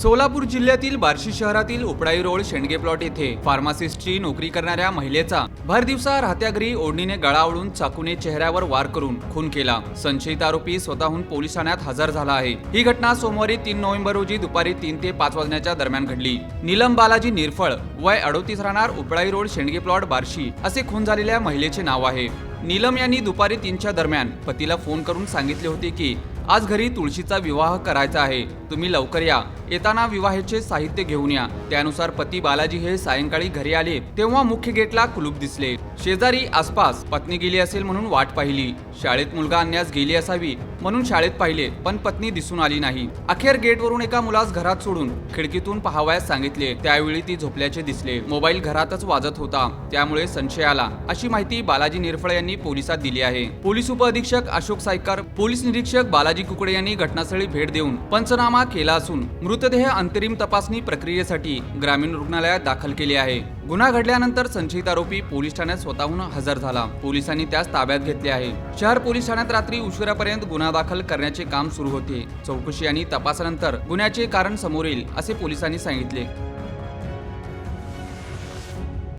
सोलापूर जिल्ह्यातील बार्शी शहरातील उपडाई road Shendge plot येथे फार्मासिस्टची नोकरी करणाऱ्या महिलेचा भर दिवसा राहत्या घरी ओढणीने गळा ओढून चाकूने चेहऱ्यावर वार करून खून केला. संशयित आरोपी स्वतःहून पोलीस ठाण्यात हजर झाला आहे. ही घटना सोमवारी तीन नोव्हेंबर रोजी दुपारी तीन ते पाच वाजण्याच्या दरम्यान घडली. नीलम बालाजी निरफळ वय अडोतीस राहणार उपळाई रोड शेंडगे प्लॉट बार्शी असे खून झालेल्या महिलेचे नाव आहे. नीलम यांनी दुपारी तीनच्या दरम्यान पतीला फोन करून सांगितले होते की आज घरी तुळशीचा विवाह करायचा आहे. तुम्ही लवकर या. येताना विवाहाचे साहित्य घेऊन या. त्यानुसार पती बालाजी हे सायंकाळी घरी आले. तेव्हा मुख्य गेटला कुलूप दिसले. शेजारी आसपास पत्नी गेली असेल म्हणून वाट पाहिली. शाळेत मुलगा आणण्यास गेली असावी म्हणून शाळेत पाहिले पण पत्नी दिसून आली नाही. अखेर गेटवरून एका मुलास घरात सोडून खिडकीतून पाहावयास सांगितले. त्यावेळी ती झोपल्याचे दिसले. मोबाईल घरातच वाजत होता. त्यामुळे संशय आला. अशी माहिती बालाजी निरफळ यांनी पोलिसात दिली आहे. पोलीस उपअधीक्षक अशोक सायकर पोलीस निरीक्षक बालाजी कुकडे यांनी घटनास्थळी भेट देऊन पंचनामा केला असून मृतदेह अंतरिम तपासणी प्रक्रियेसाठी ग्रामीण रुग्णालयात दाखल केले आहे. गुन्हा घडल्यानंतर संशयित आरोपी पोलीस ठाण्यात स्वतःहून हजर झाला. पोलिसांनी त्यास ताब्यात घेतले आहे. शहर पोलीस ठाण्यात रात्री उशिरापर्यंत गुन्हा दाखल करण्याचे काम सुरू होते. चौकशी आणि तपासानंतर गुन्ह्याचे कारण समोर येईल असे पोलिसांनी सांगितले.